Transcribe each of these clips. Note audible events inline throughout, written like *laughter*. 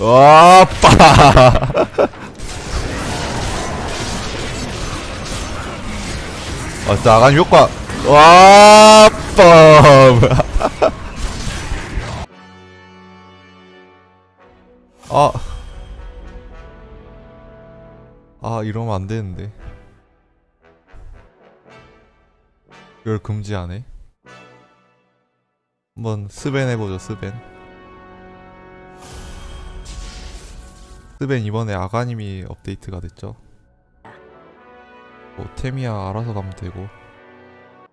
와, 빠. 아, 자, 아간 효과. 와, 빠. 아. 아, 이러면 안 되는데. 이걸 금지하네. 한번 스벤 해보죠, 스벤. 스벤 이번에 아가님이 업데이트가 됐죠. 뭐 테미야 알아서 가면 되고.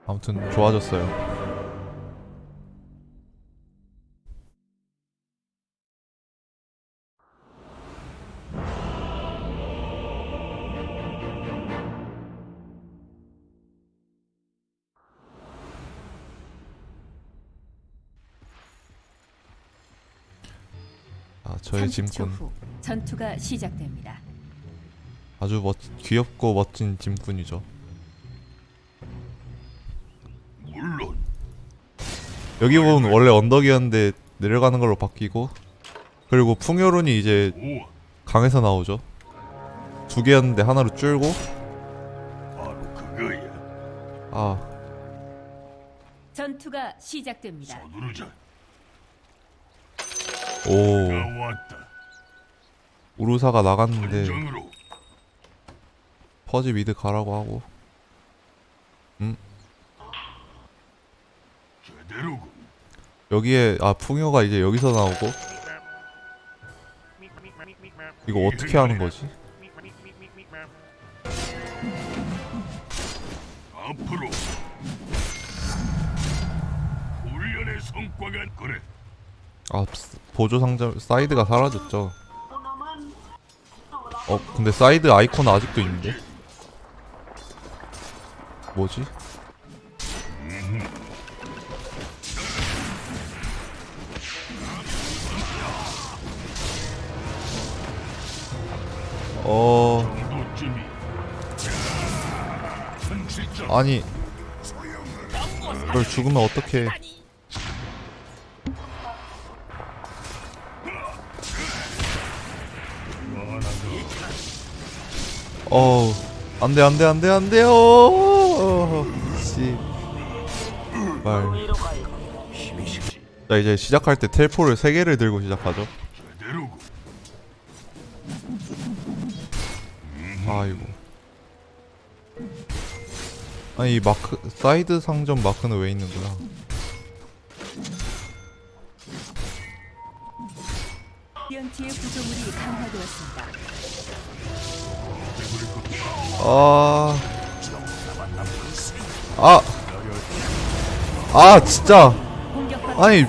아무튼 좋아졌어요. 저의 30초 짐꾼 후 전투가 시작됩니다. 아주 멋 귀엽고 멋진 짐꾼이죠. 물론 여기 보면 원래 언덕이었는데 내려가는 걸로 바뀌고 그리고 풍요론이 이제 우와 강에서 나오죠. 두 개였는데 하나로 줄고 바로 그거야. 아 전투가 시작됩니다. 서두르자. 오. 우루사가 나갔는데 퍼지 미드 가라고 하고 제대로군. 여기에 아 풍요가 이제 여기서 나오고 이거 어떻게 하는 거지? 아 스- 보조 상점 사이드가 사라졌죠. 어 근데 사이드 아이콘 아직도 있는데 뭐지? 어 아니 그걸 죽으면 어떡해 어우 안돼 안돼 안돼 힘이 식지. 자 이제 시작할 때 텔포를 3개를 들고 시작하죠. 아이고 아니 이 마크 사이드 상점 마크는 왜 있는구나 연티의 구조물이 강화되었습니다. 아. 아. 아, 진짜. 아니. 이...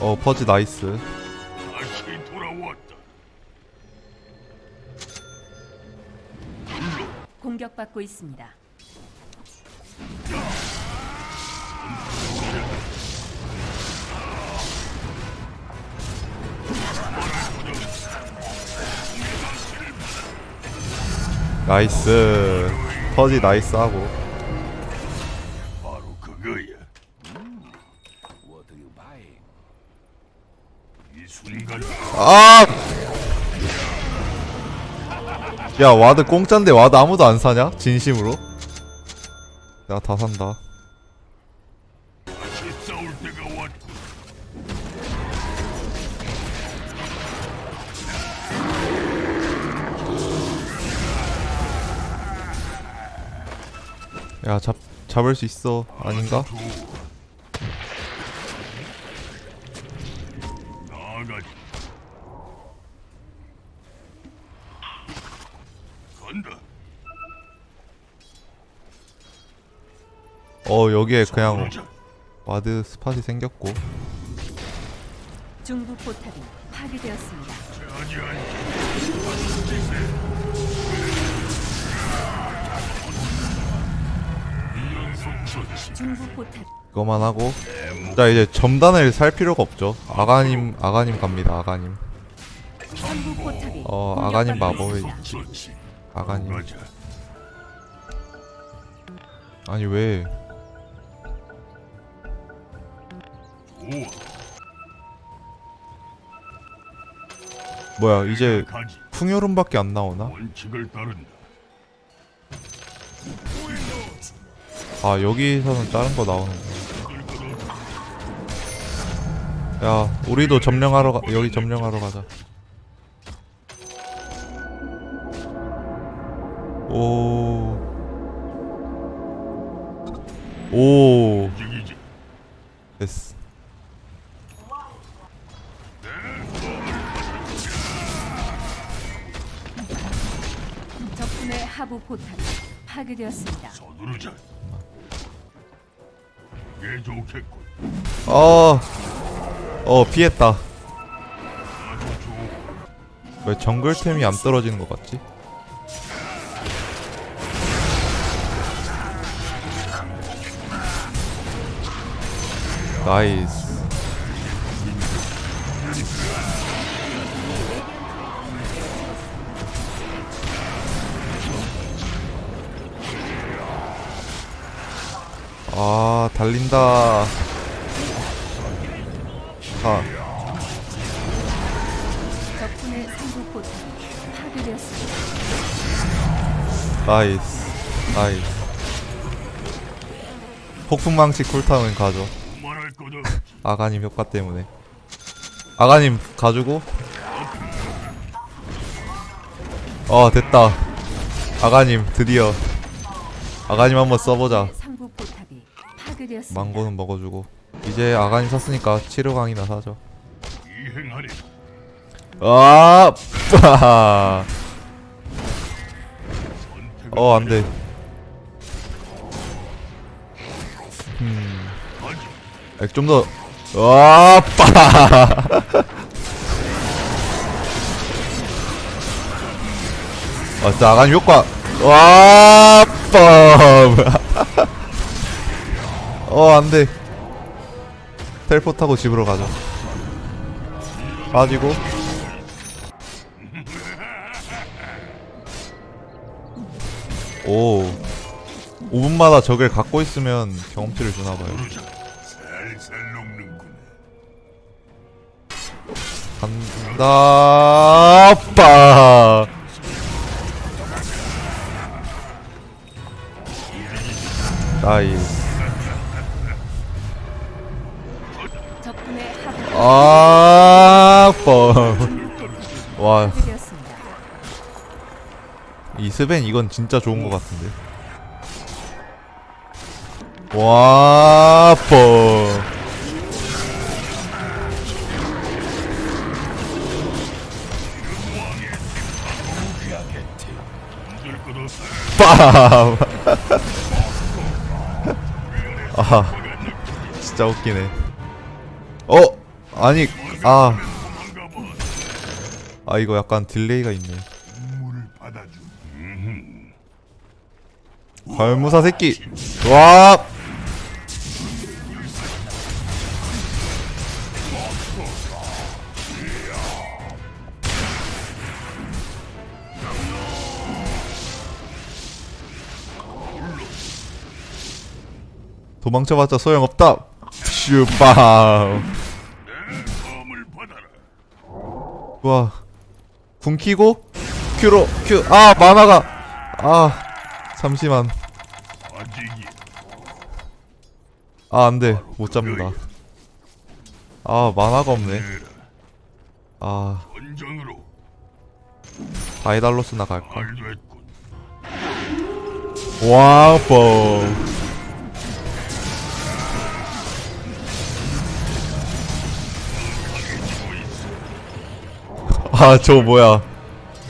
어, 퍼지 나이스. 공격받고 있습니다. 나이스. 퍼지 나이스 하고. 바로 그거야. 이 순간 아! 야, 와드 공짠데 와드 아무도 안 사냐? 진심으로? 내가 다 산다. 야, 잡, 잡을 수 있어. 아닌가? 어, 여기에 그냥. 와드 스팟이 생겼고. 중부 포탑이 파괴되었습니다. 그거만 하고. 자, 이제 점단을 살 필요가 없죠. 아가님, 아가님 갑니다, 아가님. 어, 아가님 마법의-. 아가님. 아니 왜. 뭐야 이제 가지. 풍요론밖에 안 나오나? 아 여기서는 다른 거 나오는구나 얻을 것 없다. 야 우리도 점령하러 가 여기 점령하러 가자 오. 오. 됐어. 적군의 하부 포탑이 파괴되었습니다. 서두르자. 어. 어, 피했다. 왜 정글템이 안 떨어지는 것 같지? 나이스. 아, 달린다. 아. 포탑이 파괴되었습니다. 나이스 나이스 폭풍망치 쿨타운 가죠. 아가님 효과 때문에 아가님 가지고 어 됐다 아가님 드디어 아가님 한번 써보자 파괴되었습니다. 망고는 먹어주고 이제 아가님 샀으니까 치료강이나 사죠 이행하리. 아 빠하. *laughs* 선택을 어 안돼 음 하지. 좀더 와, 빠. *laughs* 아, 진짜 아가님 효과. 와, 빠. *laughs* 어, 안 돼. 텔포 타고 집으로 가자. 빠지고. 오. 5분마다 적을 갖고 있으면 경험치를 주나봐요. 간다 빠 나이스 아빠와 파괴되었습니다. 이 스벤 이건 진짜 좋은 것 같은데 것 없다. 빰! 아, 진짜 웃기네. 어, 아니, 아. 아 이거 약간 딜레이가 있네. 걸무사 새끼. 와, 도망쳐봤자 소용없다. 슈빵. 검을 와, 궁 키고 큐로 큐. 아 만화가. 아 잠시만. 아 안돼 못 잡는다. 아 만화가 없네. 아 원정으로 다이달로스나 갈까? 와우. 아, 저 뭐야.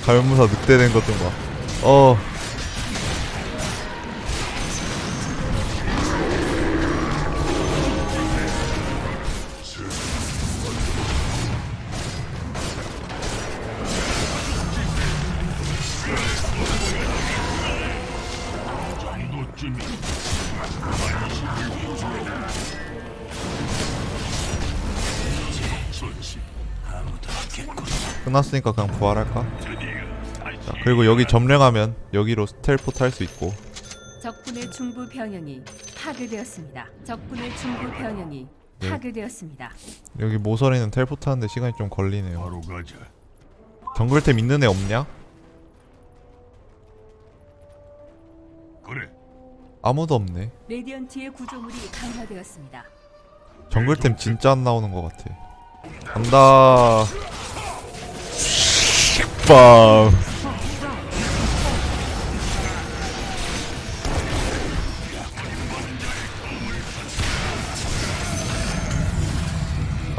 갈무사 늑대된 것 좀 봐. 어. 끝났으니까 그냥 부활할까? 자, 그리고 여기 점령하면 여기로 스텔포 탈수 있고. 적군의 중부 병영이 파괴되었습니다. 적군의 중부 병영이 네. 파괴되었습니다. 여기 모서리는 텔포트 하는데 시간이 좀 걸리네요 바로 가자. 정글템 있는 애 없냐? 그래. 아무도 없네 레디언트의 구조물이 강화되었습니다. 정글템 진짜 안 나오는 것 같아 간다 빵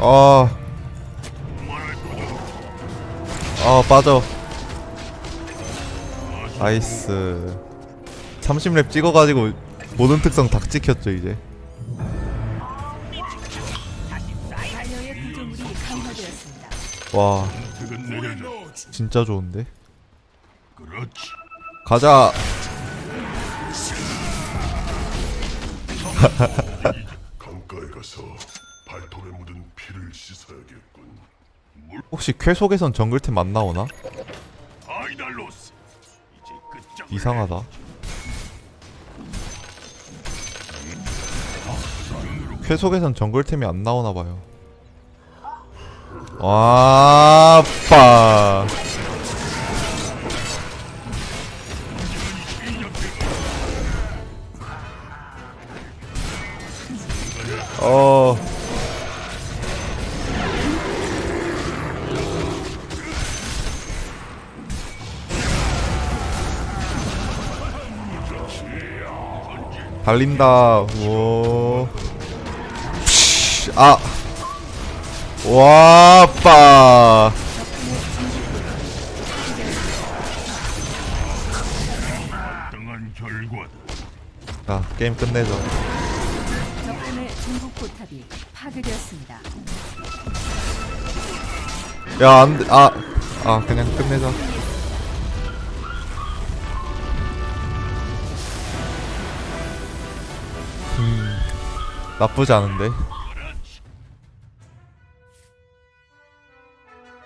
아, 아 빠져. 나이스. 30렙 찍어가지고 모든 특성 다 찍혔죠 이제. 와. 진짜 좋은데. 그렇지. 가자. *laughs* 강가에 가서 발톱에 묻은 피를 씻어야겠군. 혹시 쾌 속에선 정글템 안 나오나? 아이달로스. 이제 끝장. 이상하다. 쾌 속에선 정글템이 안 나오나 봐요. 와, 빠. 어. 달린다. 오. 푸 쉬, 아. 와, 빠. 마땅한 결과다. 자, 게임. 적군의 포탑이 파괴되었습니다. 야, 안 돼. 아. 아, 그냥 끝내자. 음. 나쁘지 않은데.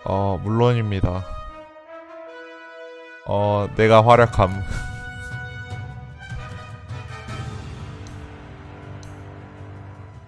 어, 물론입니다. 어, 내가 활약함.